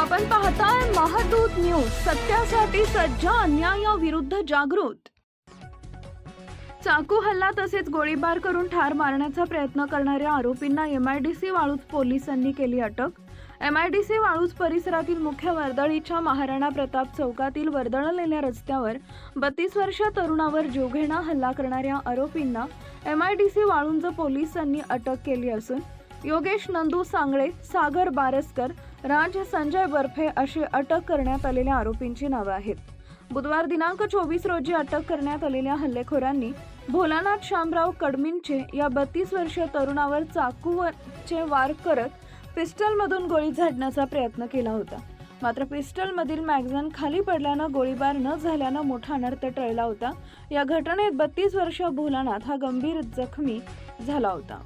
आपण पाहताय महादूत न्यूज सत्यासाठी सज्ज अन्यायाविरुद्ध जागृत. चाकू हल्ला तसेच गोळीबार करून ठार मारण्याचा प्रयत्न करणाऱ्या आरोपींना एमआयडीसी वाळूज पोलिसांनी केली अटक. एमआयडीसी वाळूज परिसरातील मुख्य वर्दळीच्या महाराणा प्रताप चौकातील वर्दळलेल्या रस्त्यावर बत्तीस वर्षीय तरुणावर जीवघेणा हल्ला करणाऱ्या आरोपींना एमआयडीसी वाळुंज पोलिसांनी अटक केली असून योगेश नंदू सांगळे सागर बारसकर राज संजय बर्फे अशी अटक करण्यात आलेल्या आरोपींची नावं आहेत. बुधवार दिनांक चोवीस रोजी अटक करण्यात आलेल्या हल्लेखोरांनी भोलानाथ शामराव कडमिनचे या बत्तीस वर्षीय तरुणावर चाकूचे वार करत पिस्टलमधून गोळी झाडण्याचा प्रयत्न केला होता. मात्र पिस्टलमधील मॅगझिन खाली पडल्यानं गोळीबार न झाल्यानं मोठा अनर्थ टळला होता. या घटनेत बत्तीस वर्षीय भोलानाथ हा गंभीर जखमी झाला होता.